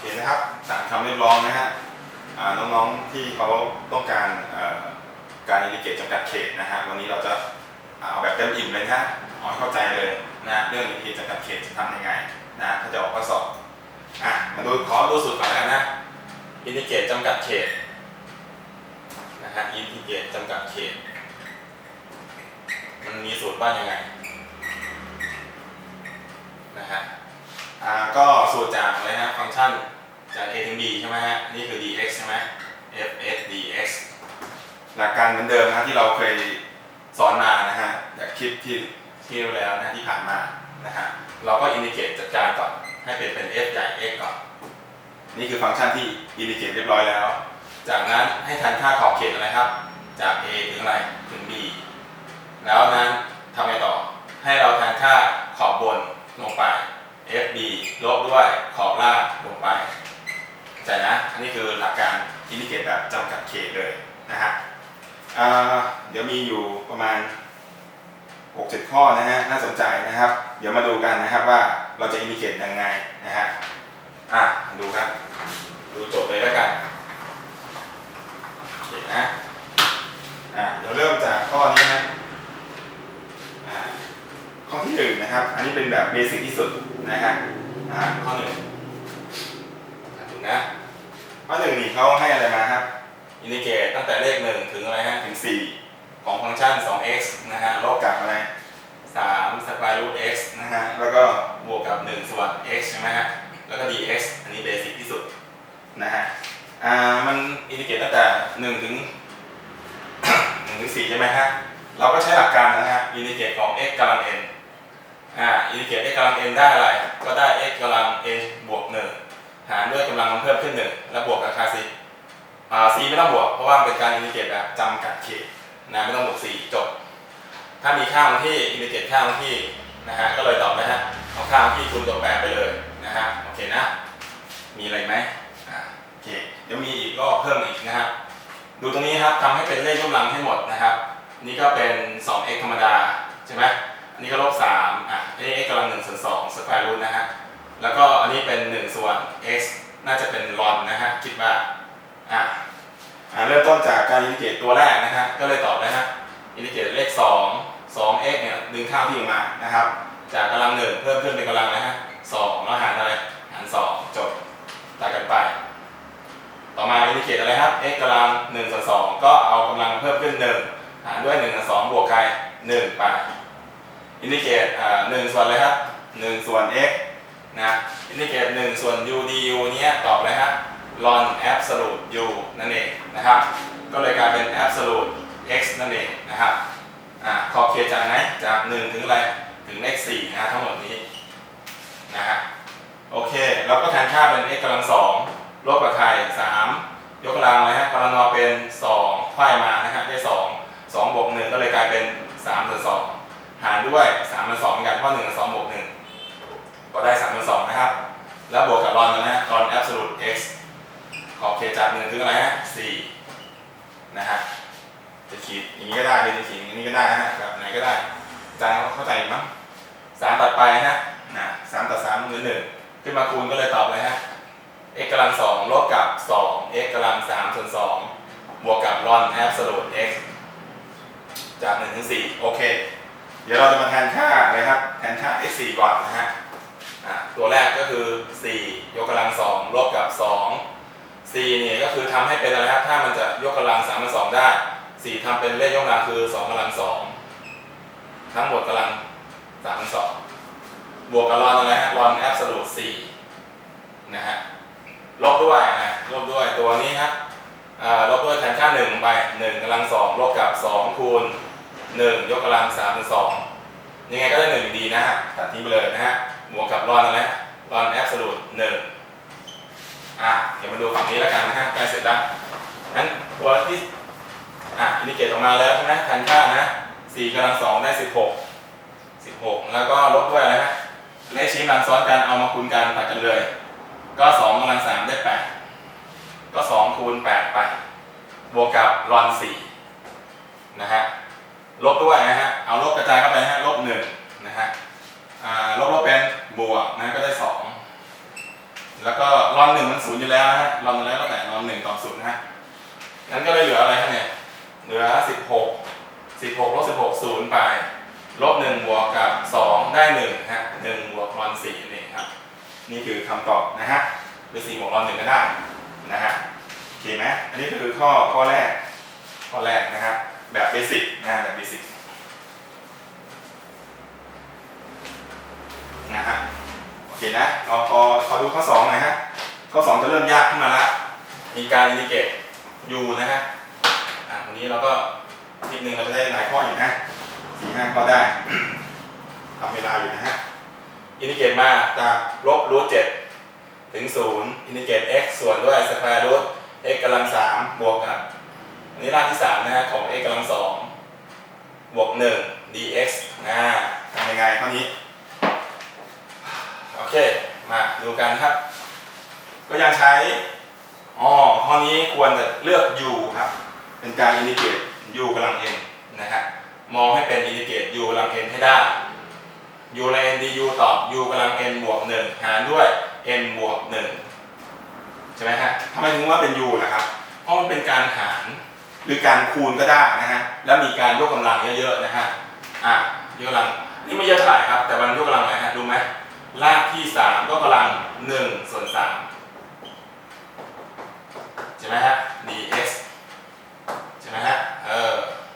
เคนะครับสามคำเรียกร้องนะฮะน้องๆที่เขาต้องการการอินดิเกตจำกัดเขตนะฮะวันนี้เราจะเอาแบบเต็มอิ่มเลยนะฮะเอาเข้าใจเลยนะเรื่องอินดิเกตจำกัดเขตจะทำยังไงนะถ้าจะออกข้อสอบอะมาดูขอดูสูตรก่อนแล้วกันนะอินดิเกตจำกัดเขตนะฮะอินดิเกตจำกัดเขต มันมีสูตรว่ายังไงนะฮะ อ่าก็สูตรจากอะไรฮะฟังก์ชันจาก a ถึง b ใช่ไหมฮะ นี่คือ dx ใช่ไหม f s dx หลักการเหมือนเดิมนะที่เราเคยสอนมานะฮะจากคลิปที่ที่แล้วนะที่ผ่านมานะฮะเราก็อินดิเกตจัดการก่อนให้เป็นเป็น f ใหญ่ x ก่อน นี่คือฟังก์ชันที่อินดิเกตเรียบร้อยแล้ว จากนั้นให้ทันค่าขอบเขตอะไรครับ จาก a ถึงอะไรถึง b แล้วนั้นทำไงต่อให้เราแทนค่าขอบบน ด้วยขอบล่างลงไปใจนะ อันนี้คือหลักการอินดิเกตแบบจำกัดเขตเลยนะฮะเดี๋ยวมีอยู่ประมาณ 6-7 ข้อนะฮะ น่าสนใจนะครับ เดี๋ยวมาดูกันนะครับว่าเราจะอินดิเกตยังไงนะฮะ อะ ดูครับ ดูโจทย์เลยแล้วกันโอเคนะ อะ เดี๋ยวเริ่มจากข้อนี้นะข้อที่หนึ่งนะครับ อันนี้เป็นแบบเบสิกที่สุดนะฮะ่าข้อหนึ่งถูกนะข้อหนึ่งนี่เขาให้อะไรมาครับอินดิเกตตั้งแต่เลขหนึ่งถึงอะไรฮะถึงสี่ของฟังก์ชัน 2x นะฮะลบกับอะไร3 square root x นะฮะแล้วก็บวกกับ 1 ส่วน x ใช่ไหมฮะแล้วก็ dx อันนี้เบสิกที่สุดนะฮะอ่ามันอินดิเกตตั้งแต่1ถึงหนึ่งถึงสี่ใช่ไหมฮะเราก็ใช้หลักการนะฮะอินดิเกตของ x กำลัง n อ่าอินดิเกต x กำลัง n ได้อะไร ก็ได้ x กำลัง n บวกหนึ่งหารด้วยกำลังมันเพิ่มขึ้นหนึ่งแล้วบวกกับค่า c อ่า c ไม่ต้องบวก เพราะว่าเป็นการอินดิเกตแบบจำกัดเขตนะไม่ต้องบวก c จบ ถ้ามีค่าบางที่อินดิเกตค่าบางที่นะฮะก็เลยตอบนะฮะเอาค่าบางที่คูณตัวแปรไปเลยนะฮะโอเคนะ มีอะไรไหมอ่าโอเคเดี๋ยวมีอีกก็เพิ่มอีกนะครับดูตรงนี้ครับทำให้เป็นเลขยกกำลังให้หมดนะครับ นี่ก็เป็น 2x ธรรมดาใช่ไหมอันนี้ก็ลบ3อะ นนี้ x กำลัง1ส่วน2สแควร์รูทนะฮะ แล้วก็อันนี้เป็น1ส่วน x น่าจะเป็นลอนนะฮะ คิดว่าอะอะเริ่มต้นจากการอินทิเกรตตัวแรกนะฮะ ก็เลยตอบนะฮะ อินทิเกรตเลข2 2x เนี่ยดึงข้ามที่ออกมานะครับ จากกำลัง1เพิ่มขึ้นเป็นกำลังนะฮะ2แล้วหารอะไร หาร2จบตัดกันไป ต่อมาอินดิเคตอะไรครับ x กำลัง1ส่วน2ก็เอากำลังเพิ่มขึ้น1หารด้วย1ส่วน2บวกใคร1ไป อินดิเคตอ่า1ส่วนอะไรครับ1ส่วน x นะอินดิเคต1ส่วน u du เนี้ยตอบอะไรครับ ln absolute u นั่นเองนะครับ ก็เลยกลายเป็น absolute x นั่นเองนะครับอ่าขอบเขตจากไหนจาก 1 ถึงอะไรถึงเลข4นะทั้งหมดนี้นะฮะโอเคเราก็แทนค่าเป็น x กำลัง2ลบกับใคร3ยกกำลังนะฮะกำลังงอเป็น2ควายมานะ on absolute x จากหนึ่งถึงสี่โอเค เดี๋ยวเราจะมาแทนค่าเลยครับ แทนค่า x 4ก่อนนะฮะตัวแรกก็คือ 4 ยกกำลังสองลบกับ 2 4นี่ก็คือทำให้เป็นอะไรครับ ถ้ามันจะยกกำลัง3เป็น2ได้ 4ทำเป็นเลขยกกำลังคือ 2กำลัง 2 ทั้งหมดกำลัง3เป็น2บวกกับ ln อะไรฮะ ln absolute 4นะฮะลบด้วยนะลบด้วยตัวนี้ครับ ลบด้วยแทนค่า1ลงไป1กำลัง2ลบกับ2คูณ1ยกกำลัง3เป็น2ยังไงก็ได้1อยู่ดีนะฮะตัดทิ้งไปเลยนะฮะบวกกับรอนอะไรรอนแอบสูตร1อะเดี๋ยวมาดูฝั่งนี้แล้วกันนะฮะใกล้เสร็จแล้วงั้นตัวที่อะอินดิเกตออกมาแล้วใช่ไหมแทนค่านะ4กำลัง2ได้ 16 16 แล้วก็ลบด้วยอะไรฮะเลขชี้กำลังซ้อนกันเอามาคูณกันตัดกันเลย ก็สองกำลังสามได้แปด ก็2คูณ8ไป บวกกับลอน4นะฮะ ลบด้วยนะฮะ เอาลบกระจายเข้าไปนะฮะ ลบ1นะฮะลบลบเป็นบวกนะก็ได้ 2 แล้วก็ลอน1มันศูนย์อยู่แล้วนะฮะลอนแล้วก็แต่ลอน1ต่อศูนย์นะฮะ นั้นก็เลยเหลืออะไรฮะเนี่ย เหลือ 16 16ลบ16ศูนย์ไป ลบ1บวกกับ 2 ได้1ฮะ1บวกลอน4นี่ครับ นี่คือคำตอบนะฮะหรือ4บวกลอน1ก็ได้ เคไหมอันนี้คือข้อข้อแรก ข้อแรกนะครับ แบบเบสิกนะแบบเบสิกนะฮะโอเคนะเราพอพอดูข้อสองหน่อยฮะข้อสองจะเริ่มยากขึ้นมาละมีการอินดิเกตยูนะฮะอะวันนี้เราก็ทีหนึ่งเราจะได้หลายข้ออยู่นะสี่ห้าข้อได้ทำเวลาอยู่นะฮะอินดิเกตมาจากลบรูทเจ็ดถึงศูนย์อินดิเกต x ส่วนด้วยสแควร์รูท x กำลังสามบวกกับอันนี้รากที่สามนะฮะของ x กำลังสองบวกหนึ่ง dx นะทำยังไงข้อนี้ โอเค มาดูกันครับ ก็ยังใช้อ๋อข้อนี้ควรจะเลือก u ครับ เป็นการอินดิเกต u กำลัง n นะฮะมองให้เป็นอินดิเกต u กำลัง n ให้ได้ u ใน n du ตอบ u กำลัง n บวก1หารด้วย n บวก1ใช่ไหมฮะทำไมถึงว่าเป็น u ล่ะครับ เพราะมันเป็นการหารหรือการคูณก็ได้นะฮะ แล้วมีการยกกำลังเยอะๆนะฮะ อะยกกำลัง นี่ไม่เยอะเท่าไหร่ครับ แต่มันยกกำลังอะไรฮะ ดูไหมรากที่3ก็กำลัง1ส่วน3ใช่ไหมฮะ dx ใช่ไหมฮะ เออ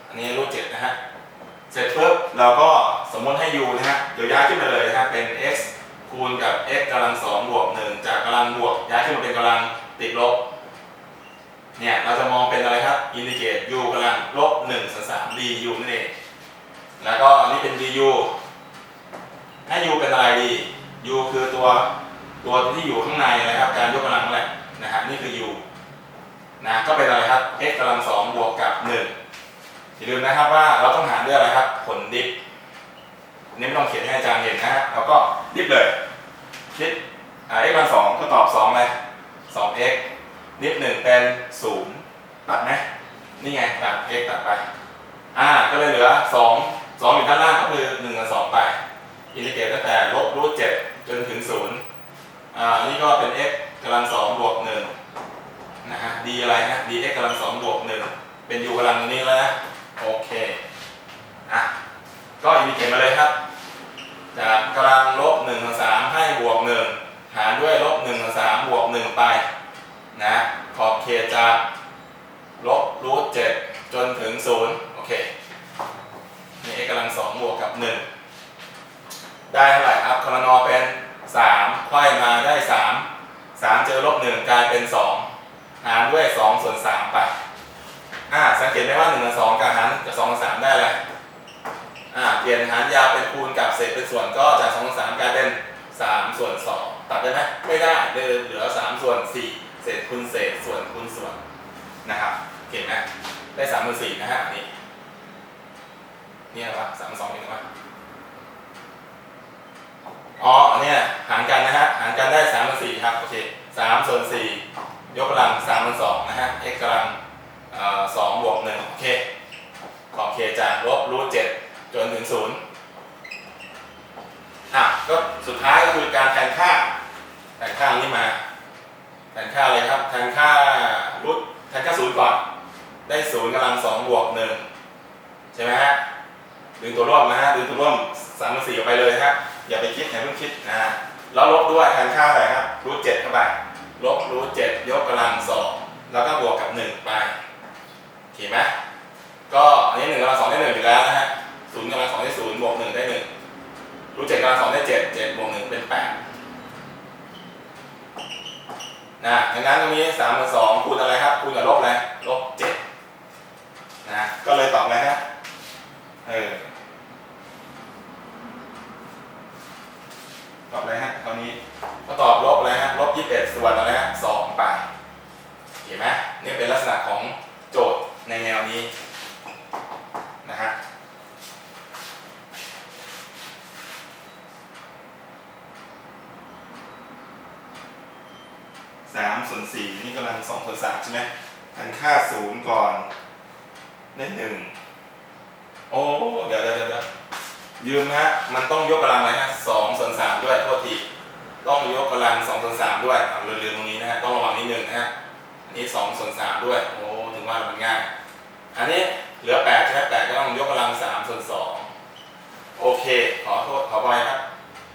อันนี้รูทเจ็ดนะฮะ เสร็จปุ๊บเราก็สมมติให้ u นะฮะ เดี๋ยวย้ายขึ้นมาเลยนะฮะ เป็น x คูณกับ x กำลังสองบวกหนึ่งำลังบวกย้ายขึ้นมาเป็นกำลังติดลบเนี่ยเราจะมองเป็นอะไรครับอินดิเกต u กำลังลบหนึ่งส่วนสาม du นั่นเองแล้วก็นนี้เป็น du ให้ u เป็นอะไรดี u คือตัวตัวที่อยู่ข้างในนะครับ การยกกำลังนั่นแหละนะฮะนี่คือ u นะก็เป็นอะไรครับ x กำลังสองบวกกับหนึ่งอย่าลืมนะครับว่าเราต้องหารด้วยอะไรครับ ผลดิฟนี่ไม่ต้องเขียนให้อาจารย์เห็นนะฮะเราก็ดิฟเลยคิดอ่า x กำลังสองก็ตอบสองเลยสอง x ดิฟหนึ่งเป็นศูนย์ตัดไหมนี่ไงตัด x ตัดไป อ่า ก็เลยเหลือสองสองอยู่ด้านล่างก็คือหนึ่งกับสองไป อินทิเกรตตั้งแต่ลบรูทเจ็ดจนถึงศูนย์อ่า นี่ก็เป็น x กำลังสองบวกหนึ่งนะฮะ d อะไรฮะ dx กำลังสองบวกหนึ่งเป็น u กำลังตรงนี้แล้วนะ โอเค อะ ก็อินดิเกตมาเลยครับ จากกำลังลบ1ส่วน3ให้บวก 1 หารด้วยลบ1ส่วน3บวก 1 ไปนะขอบเขตจากลบรูท7จนถึง0โอเคนี่ x กำลัง2บวกกับ1ได้เท่าไหร่ครับคำนอเป็น3ค่อยมาได้3 3เจอลบ1กลายเป็น2หารด้วย2ส่วน3ไปอ่าสังเกตไหมว่า1กับ2กับหารกับ2กับ3ได้อะไรอ่าเปลี่ยนหารยาวเป็นคูณกับเศษเป็นส่วนก็จาก2กับ3กลายเป็น3ส่วน2ตัดได้ไหมไม่ได้เหลือส่วน 4 เศษคูณเศษส่วนคูณส่วน นะครับเห็นไหมได้3ส่วน4นะฮะนี่นี่อะไรวะ3 2นี่อะไรวะอ๋อเนี่ยหารกันนะฮะหารกันได้3ส่วน4ครับโอเค3ส่วน4ยกกำลัง3ส่วน2นะฮะ x กำลังสองบวกหนึ่งโอเคขอบเขตจากลบรูทเจ็ดจนถึงศูนย์อะก็สุดท้ายก็คือการแทนค่าแทนค่านี้มาแทนค่าอะไรครับแทนค่า ทแทนค่าศูนย์ก่อน ได้ศูนย์กำลังสองบวกหนึ่งใช่ไหมฮะ ดึงตัวร่วมนะฮะ ดึงตัวร่วมสามกับสี่ออกไปเลยฮะ อย่าไปคิดอย่าเพิ่งคิดนะฮะแล้วลบด้วยแทนค่าอะไรครับ รูทเจ็ดเข้าไป ลบรูทเจ็ดยกกำลังสองแล้วก็บวกกับหนึ่งไปโอเคไหมก็อันนี้หนึ่งกำลังสองได้หนึ่งอยู่แล้วนะฮะศูนย์กำลังสองได้ศูนย์บวกหนึ่งได้หนึ่งรูทเจ็ดกำลังสองได้เจ็ดเจ็ดบวกหนึ่งเป็นแปด นะดังนั้นตรงนี้สามกับสองคูณอะไรครับ คูณกับลบอะไร ลบเจ็ดนะ ก็เลยตอบอะไรฮะเออ ตอบอะไรฮะคราวนี้ ก็ตอบลบอะไรฮะ ลบยี่สิบเอ็ดส่วนอะไรฮะสองไปเห็นไหมนี่เป็นลักษณะของโจทย์ในแนวนี้นะฮะสามส่วนสี่นี่กำลังสองส่วนสามใช่ไหมอันค่าศูนย์ก่อนได้หนึ่งโอ้เดี๋ยวเดี๋ยวเดี๋ยวยืมนะฮะมันต้องยกกำลังอะไรฮะสองส่วนสามด้วยโทษทีต้องยกกำลังสองส่วนสามด้วยเอาลืมๆตรงนี้นะฮะต้องระวังนิดนึงนะฮะอันนี้สองส่วนสามด้วยโอ้ถึงว่ามันง่ายอันนี้เหลือแปดใช่ไหมแปดก็ต้องยกกำลังสามส่วนสองโอเคขอโทษขอไปครับ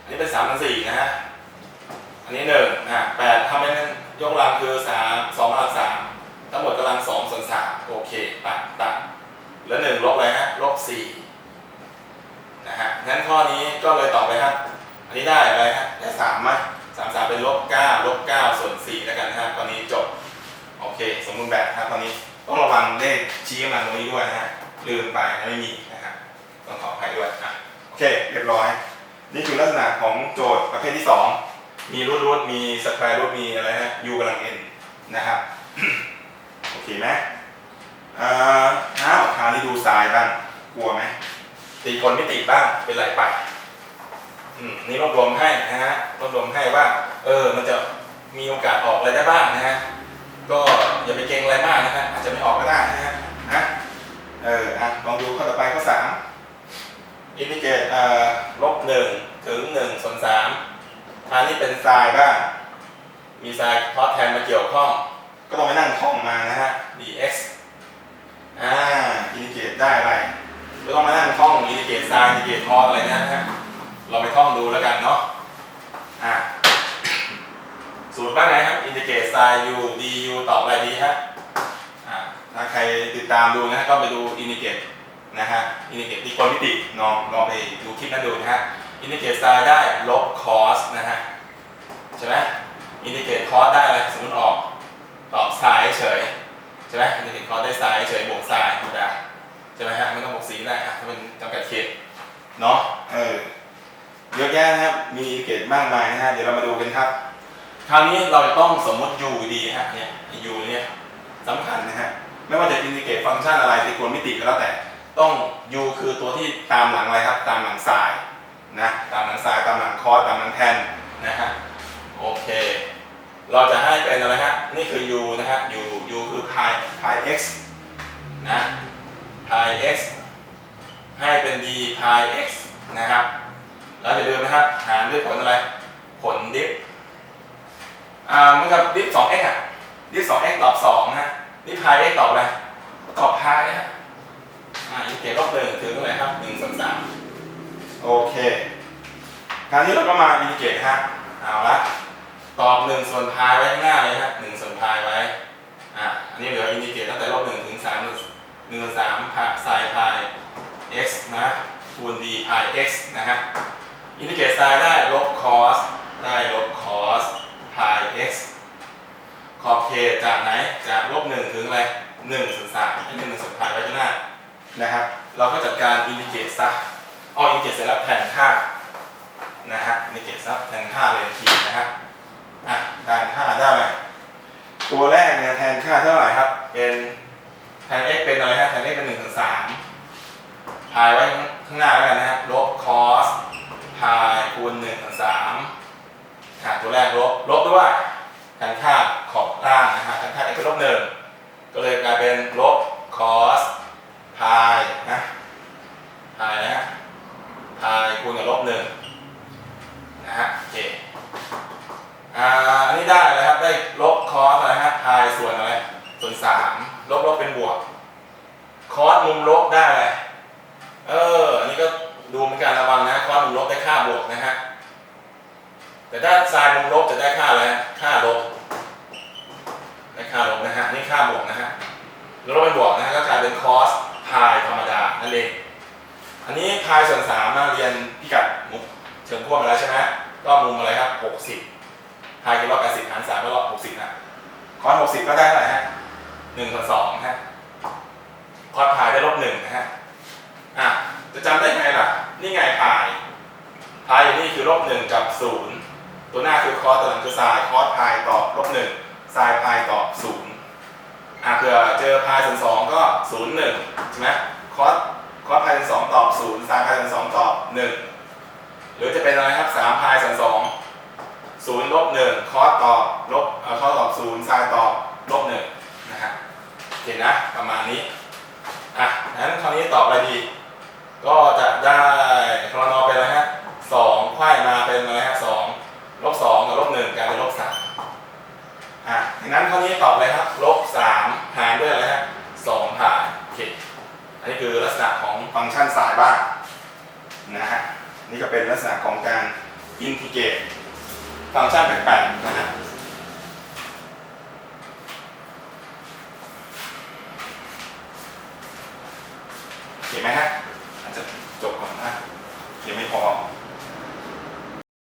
อันนี้เป็นสามพันสี่นะฮะอันนี้หนึ่งอะแปดทำเป็น ยกกำลังคือสามสองกำลังสามทั้งหมดกำลังสองส่วนสามโอเคตัดตัดแล้วหนึ่งลบอะไรฮะลบสี่นะฮะงั้นข้อนี้ก็เลยตอบไปครับอันนี้ได้อะไรฮะได้สามไหมสามสามเป็นลบเก้าลบเก้าส่วนสี่แล้วกันนะฮะตอนนี้จบโอเค สมบูรณ์แบบครับตอนนี้ต้องระวังเลขชี้กำลังตรงนี้ด้วยนะฮะลืมไปไม่มีนะครับต้องขออภัยด้วยอะโอเคเรียบร้อย นี่คือลักษณะของโจทย์ประเภทที่สอง มีรูทรูทมีสแควร์รูทมีอะไรฮะ u กำลัง n นะครับ โอเคไหมอ่ออ้าวคราวนี้ดูทรายบ้าง กลัวไหมตีคนไม่ตีบ้าง เป็นไรไปอืมนี่รวบรวมให้นะฮะรวบรวมให้ว่า เออ มันจะมีโอกาสออกอะไรได้บ้างนะฮะ ก็อย่าไปเกรงอะไรมากนะฮะ อาจจะไม่ออกก็ได้นะฮะนะเอออะลองดูข้อต่อไปข้อสามอินดิเกตเอ่อลบหนึ่งถึงหนึ่งส่วนสาม อันนี้เป็นทรายบ้าง มีทรายพอแทนมาเกี่ยวข้อง ก็ต้องไปนั่งท่องมานะฮะ dx อ่าอินดิเกตได้อะไรก็ต้องมานั่งท่องอินดิเกตทรายอินดิเกตพออะไรนะฮะ เราไปท่องดูแล้วกันเนาะ อ่าสูตรว่าไงครับอินดิเกตทราย u du ตอบอะไรดีฮะ อ่า ถ้าใครติดตามดูนะฮะก็ไปดูอินดิเกตนะฮะอินดิเกตที่คนมิติลองลองไปดูคลิปนั้นดูนะฮะ อินดิเกตไซน์ได้ลบคอสนะฮะใช่ไหมอินดิเกตคอสได้อะไรสมมติออกตอบไซน์เฉยใช่ไหมอินดิเกตคอสได้ไซน์เฉยบวกไซน์ธรรมดาใช่ไหมฮะไม่ต้องบวกสีได้อะถ้าเป็นจำกัดเขตเนาะเออเยอะแยะนะครับมีอินดิเกตมากมายนะฮะเดี๋ยวเรามาดูกันครับคราวนี้เราจะต้องสมมติ u ดีฮะเนี่ย u เนี่ยสำคัญนะฮะไม่ว่าจะอินดิเกตฟังก์ชันอะไรตรีโกณมิติก็แล้วแต่ต้อง u คือตัวที่ตามหลังอะไรครับ ตามหลังไซน์ นะตามหลังซ้ายตามหลังคอสตามหลังแทนนะฮะโอเค เราจะให้เป็นอะไรฮะนี่คือ u นะฮะ u u คือ pi pi x นะ pi x ให้เป็น d pi x นะครับแล้วอย่าลืมนะครับหารด้วยผลอะไร ผลดิฟอ่าเมือนกับดิฟ 2x อะดิฟ 2x ตอบ2นะฮะดิฟ pi x ตอบอะไรตอบ pi นะฮะอ่าอินเกตลบหนึ่งถึงเท่าไหร่ครับหนึ่งส่วนสาม โอเคคราวนี้เราก็มาอินดิเกรตฮะเอาละตอบหนึ่งส่วนพายไว้ข้างหน้าเลยฮะหนึ่งส่วนพายไว้อะอันนี้เหลืออินดิเกรตตั้งแต่ลบหนึ่งถึงสามหนึ่งส่วนสามพายไซน์พาย x นะคูณ d พาย x นะฮะอินดิเกรตไซน์ได้ลบ cos ได้ลบ cos พาย x ขอบเขตจากไหนจากลบหนึ่งถึงอะไรหนึ่งส่วนสามให้หนึ่งส่วนพายไว้ข้างหน้านะครับ เราก็จัดการอินดิเกรตซะ ออินเกตเสร็จแล้วแทนค่านะฮะอินเกตซับแทนค่าเลยทีนะฮะอะแทนค่าได้ไหมตัวแรกเนี่ยแทนค่าเท่าไหร่ครับ เป็นแทน x เป็นอะไรฮะแทน x เป็นหนึ่งถึงสามพายไว้ข้างหน้าแล้วกันนะฮะลบ cos พายคูณหนึ่งถึงสามอะตัวแรกลบลบด้วยแทนค่าของนะฮะแทนค่า x เป็นลบหนึ่งก็เลยกลายเป็นลบ cos พายนะ พายนะฮะพายคูณกับลบหนึ่งนะฮะโอเคอ่าอันนี้ได้เลยครับ ได้ลบคอสอะไรฮะพายส่วนอะไร ส่วนสามลบลบเป็นบวก คอสมุมลบได้อะไรเออ อันนี้ก็ดูเหมือนกันระวังนะ คอสมุมลบได้ค่าบวกนะฮะ แต่ถ้าไซน์มุมลบจะได้ค่าอะไร ค่าลบ ได้ค่าลบนะฮะ นี่ค่าบวกนะฮะ แล้วลบเป็นบวกนะก็กลายเป็นคอสพายธรรมดานั่นเอง อันนี้พายส่วนสามมาเรียนพิกัดมุกเชิงขั้วมาแล้วใช่ไหมก็มุมอะไรครับหกสิบพายกิโลแปดสิบหารสามก็รอยหกสิบนะคอสหกสิบก็ได้เท่าไหร่ฮะหนึ่งส่วนสองฮะคอสพายได้ลบหนึ่งนะฮะอะจะจำได้ไงล่ะ นี่ไงพายพายอยู่นี่คือลบหนึ่งกับศูนย์ตัวหน้าคือคอสตัวหลังคือไซน์คอสพายตอบลบหนึ่งไซน์พายตอบศูนย์ อะเผื่อเจอพายส่วนสองก็ศูนย์หนึ่งใช่ไหมคอสคอสพายส่วนสองตอบศูนย์ไซน์พายส่วนสองตอบหนึ่งหรือจะเป็นอะไรครับสามพายส่วนสองศูนย์ลบหนึ่งคอสตอบลบเอ่อคอสตอบศูนย์ไซน์ตอบลบหนึ่งนะฮะเห็นนะประมาณนี้อะงั้นคราวนี้ตอบอะไรดี ก็จะได้ครนอเป็นอะไรฮะสองไขว้มาเป็นอะไรฮะสองลบสองกับลบหนึ่งกลายเป็นลบสามอะดังนั้นคราวนี้ตอบ หานด้วยอะไรฮะสองพายโอเคอันนี้คือลักษณะของฟังก์ชันสายบ้างนะฮะนี่ก็เป็นลักษณะของการอินทิเกรตฟังก์ชันแปลกๆนะฮะเห็นไหมฮะอาจจะจบก่อนนะเยังไม่พอ